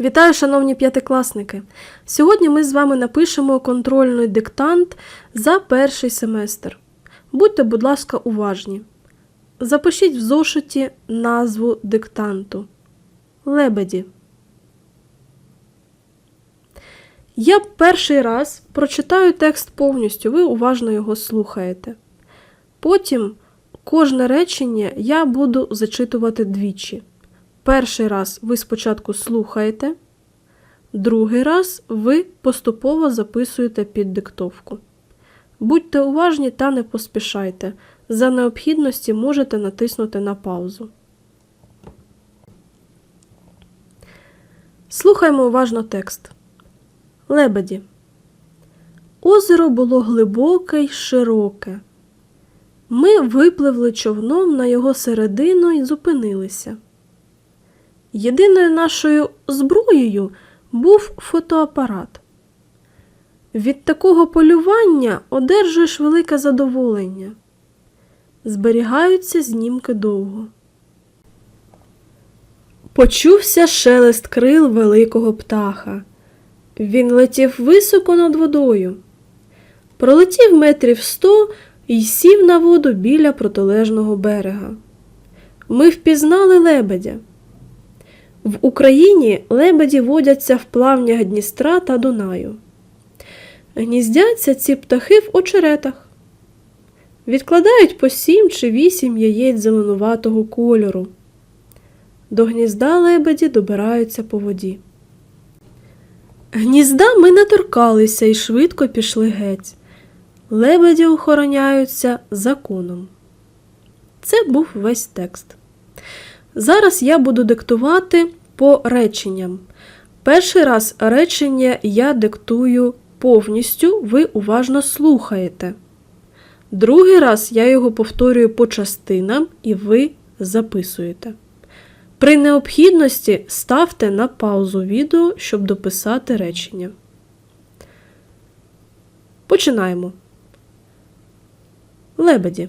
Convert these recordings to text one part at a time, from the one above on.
Вітаю, шановні п'ятикласники! Сьогодні ми з вами напишемо контрольний диктант за перший семестр. Будьте, будь ласка, уважні. Запишіть в зошиті назву диктанту Лебеді. Я перший раз прочитаю текст повністю, ви уважно його слухаєте. Потім кожне речення я буду зачитувати двічі. Перший раз ви спочатку слухаєте, другий раз ви поступово записуєте під диктовку. Будьте уважні та не поспішайте. За необхідності можете натиснути на паузу. Слухаймо уважно текст. Лебеді. Озеро було глибоке й широке. Ми випливли човном на його середину і зупинилися. Єдиною нашою зброєю був фотоапарат. Від такого полювання одержуєш велике задоволення. Зберігаються знімки довго. Почувся шелест крил великого птаха. Він летів високо над водою. Пролетів метрів сто і сів на воду біля протилежного берега. Ми впізнали лебедя. В Україні лебеді водяться в плавнях Дністра та Дунаю. Гніздяться ці птахи в очеретах. Відкладають по сім чи вісім яєць зеленуватого кольору. До гнізда лебеді добираються по воді. Гнізда ми не торкалися і швидко пішли геть. Лебеді охороняються законом. Це був весь текст. Зараз я буду диктувати по реченням. Перший раз речення я диктую повністю, ви уважно слухаєте. Другий раз я його повторюю по частинам і ви записуєте. При необхідності ставте на паузу відео, щоб дописати речення. Починаємо. Лебеді.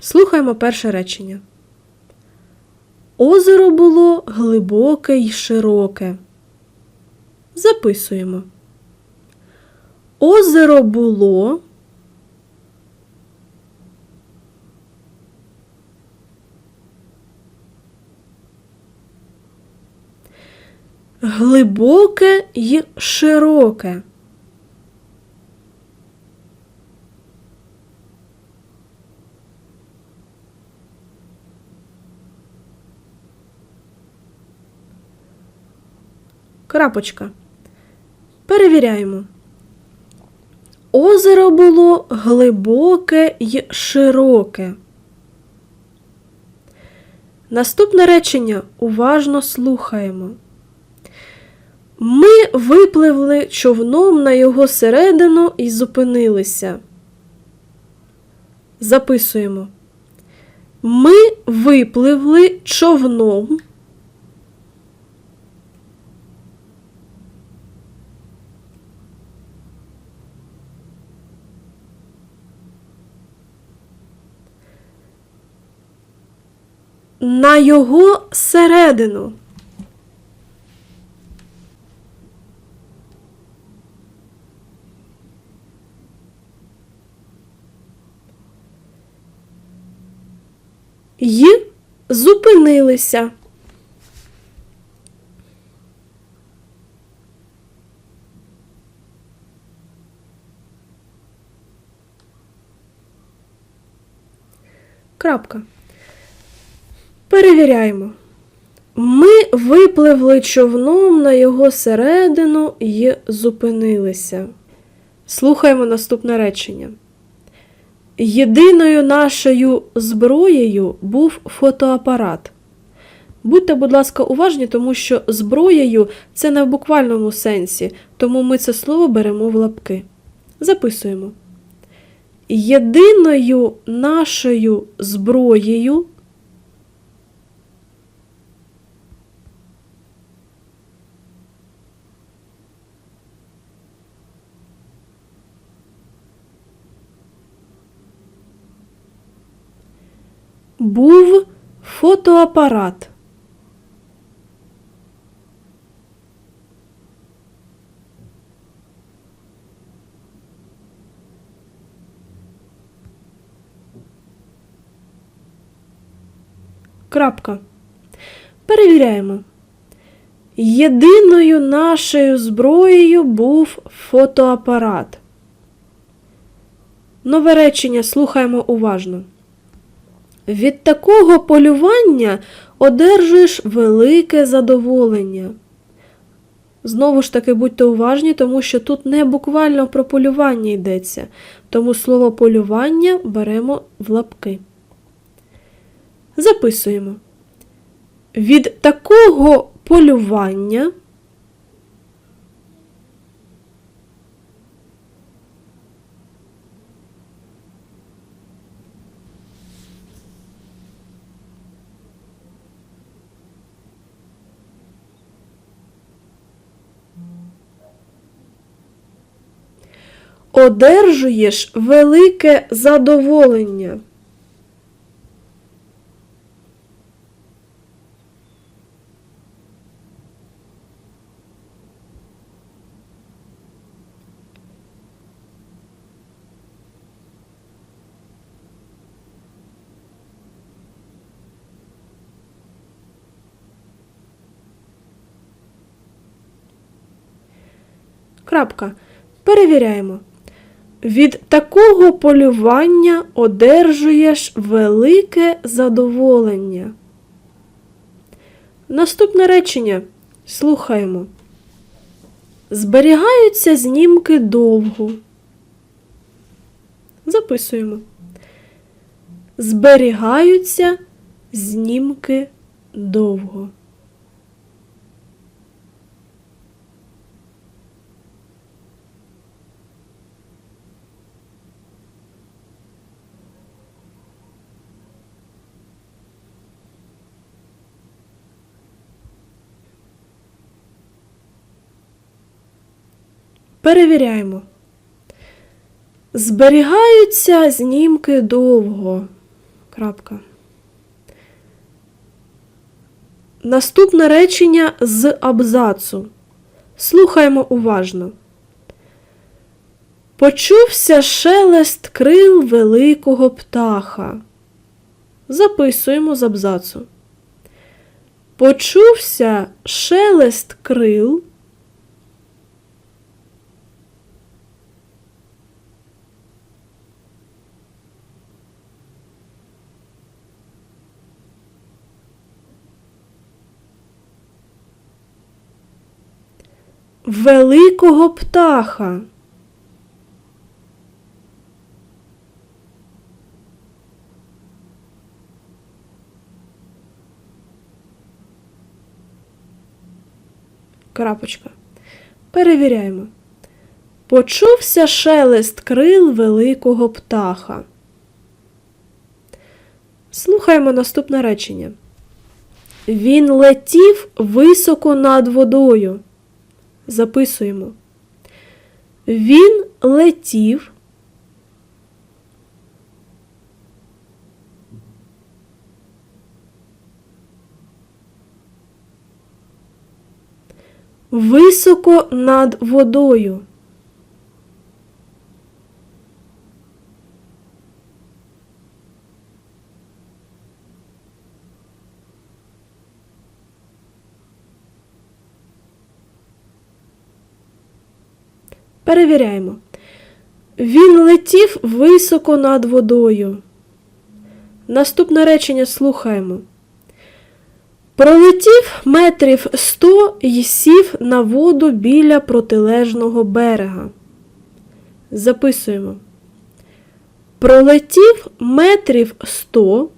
Слухаємо перше речення. Озеро було глибоке й широке. Записуємо. Озеро було. Глибоке й широке. Крапочка. Перевіряємо. Озеро було глибоке й широке. Наступне речення уважно слухаємо. Ми випливли човном на його середину і зупинилися. Записуємо. Ми випливли човном. На його середину. й зупинилися. Крапка. Перевіряємо. Ми випливли човном на його середину і зупинилися. Слухаємо наступне речення. Єдиною нашою зброєю був фотоапарат. Будьте, будь ласка, уважні, тому що зброєю це не в буквальному сенсі, тому ми це слово беремо в лапки. Записуємо. Єдиною нашою зброєю був фотоапарат. Крапка. Перевіряємо. Єдиною нашою зброєю був фотоапарат. Нове речення слухаємо уважно. Від такого полювання одержуєш велике задоволення. Знову ж таки, будьте уважні, тому що тут не буквально про полювання йдеться. Тому слово полювання беремо в лапки. Записуємо. Від такого полювання одержуєш велике задоволення. Крапка. Перевіряємо. Від такого полювання одержуєш велике задоволення. Наступне речення. Слухаємо. Зберігаються знімки довго. Записуємо. Зберігаються знімки довго. Перевіряємо. Зберігаються знімки довго. Крапка. Наступне речення з абзацу. Слухаємо уважно. Почувся шелест крил великого птаха. Записуємо з абзацу. Почувся шелест крил великого птаха. Крапочка. Перевіряємо. Почувся шелест крил великого птаха. Слухаємо наступне речення. Він летів високо над водою. Записуємо. Він летів. Високо над водою. Перевіряємо. Він летів високо над водою. Наступне речення слухаємо. Пролетів метрів сто і сів на воду біля протилежного берега. Записуємо. Пролетів метрів сто.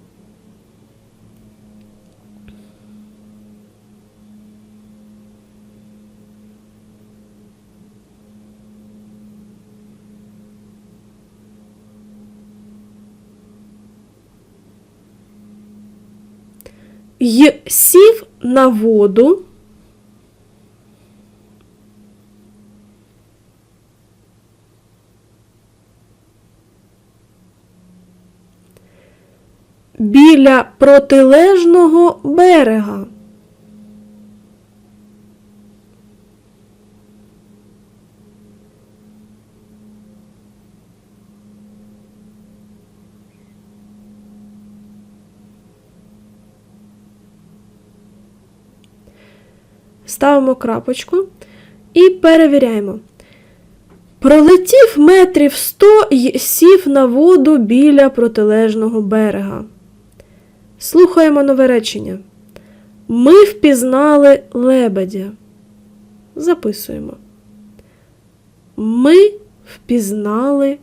Й сів на воду. Біля протилежного берега. Ставимо крапочку і перевіряємо. Пролетів метрів сто й сів на воду біля протилежного берега. Слухаємо нове речення. Ми впізнали лебедя. Записуємо. Ми впізнали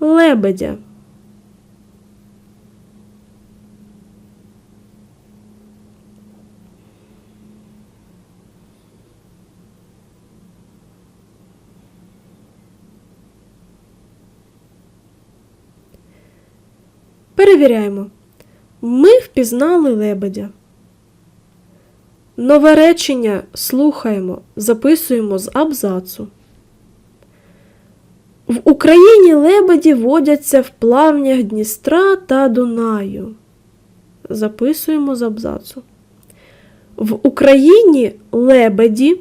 лебедя. Перевіряємо. Ми впізнали лебедя. Нове речення слухаємо, записуємо з абзацу. В Україні лебеді водяться в плавнях Дністра та Дунаю. Записуємо з абзацу. В Україні лебеді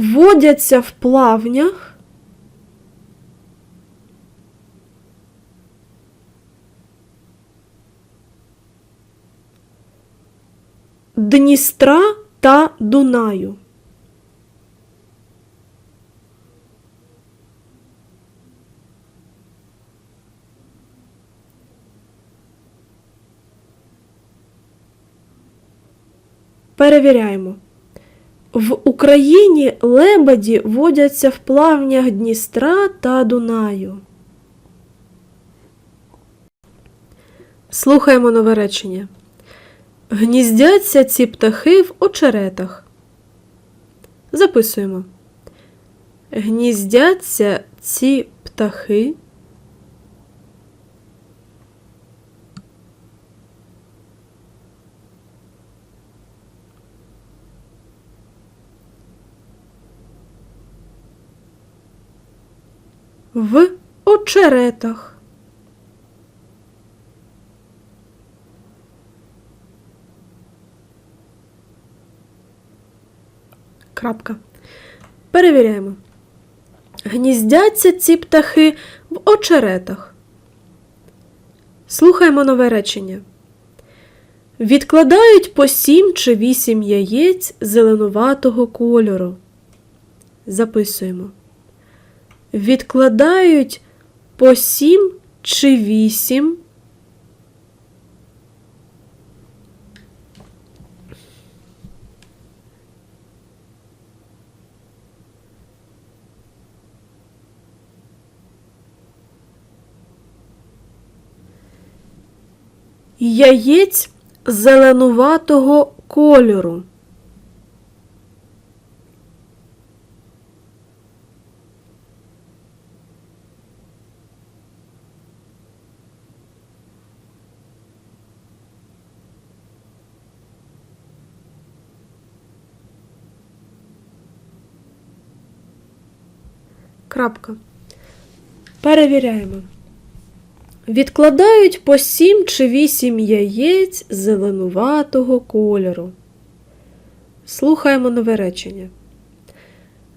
водяться в плавнях Дністра та Дунаю. Перевіряємо. В Україні лебеді водяться в плавнях Дністра та Дунаю. Слухаємо нове речення. Гніздяться ці птахи в очеретах. Записуємо. Гніздяться ці птахи. В очеретах. Крапка. Перевіряємо. Гніздяться ці птахи в очеретах. Слухаємо нове речення. Відкладають по сім чи вісім яєць зеленуватого кольору. Записуємо. Відкладають по сім чи вісім яєць зеленуватого кольору. Крапка. Перевіряємо. Відкладають по сім чи вісім яєць зеленуватого кольору. Слухаємо нове речення.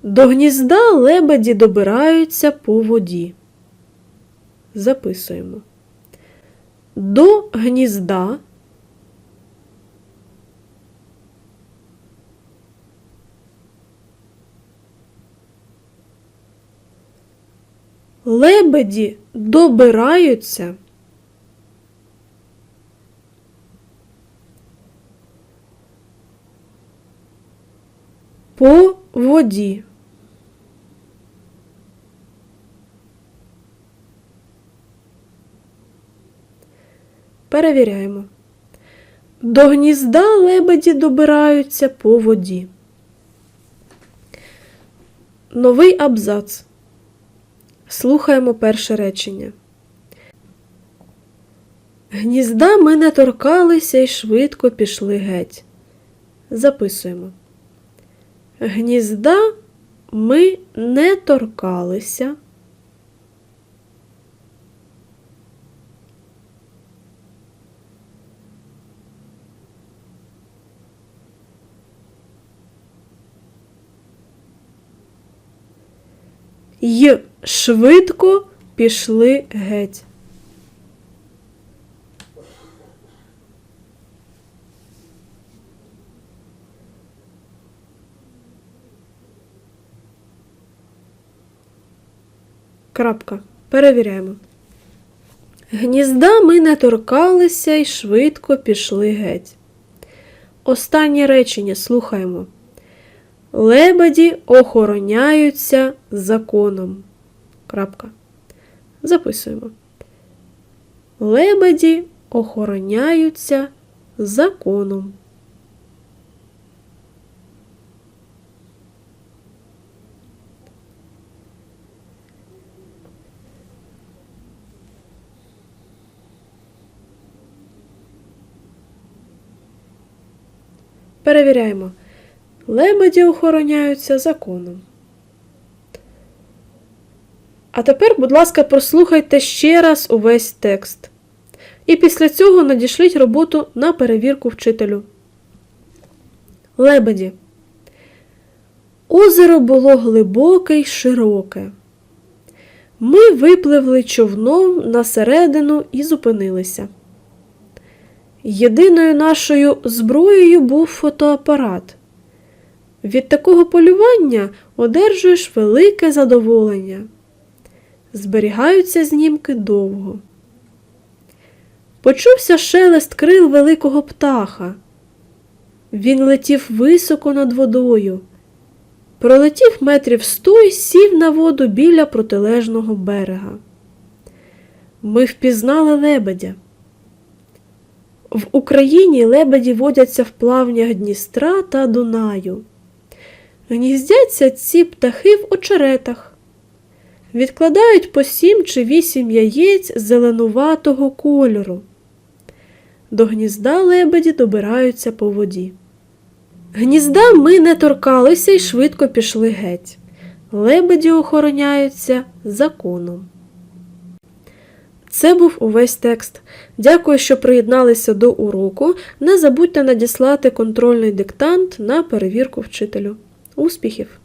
До гнізда лебеді добираються по воді. Записуємо. До гнізда лебеді добираються по воді. Перевіряємо. До гнізда лебеді добираються по воді. Новий абзац. Слухаємо перше речення. Гнізда ми не торкалися і швидко пішли геть. Записуємо. Гнізда ми не торкалися. Й швидко пішли геть. Крапка. Перевіряємо. Гнізда ми не торкалися і швидко пішли геть. Останнє речення слухаємо. Лебеді охороняються законом. Крапка. Записуємо. Лебеді охороняються законом. Перевіряємо. Лебеді охороняються законом. А тепер, будь ласка, прослухайте ще раз увесь текст. І після цього надішліть роботу на перевірку вчителю. Лебеді. Озеро було глибоке й широке. Ми випливли човном на середину і зупинилися. Єдиною нашою зброєю був фотоапарат. Від такого полювання одержуєш велике задоволення. Зберігаються знімки довго. Почувся шелест крил великого птаха. Він летів високо над водою. Пролетів метрів сто й сів на воду біля протилежного берега. Ми впізнали лебедя. В Україні лебеді водяться в плавнях Дністра та Дунаю. Гніздяться ці птахи в очеретах, відкладають по сім чи вісім яєць зеленуватого кольору. До гнізда лебеді добираються по воді. Гнізда ми не торкалися і швидко пішли геть. Лебеді охороняються законом. Це був увесь текст. Дякую, що приєдналися до уроку. Не забудьте надіслати контрольний диктант на перевірку вчителю. Успіхів!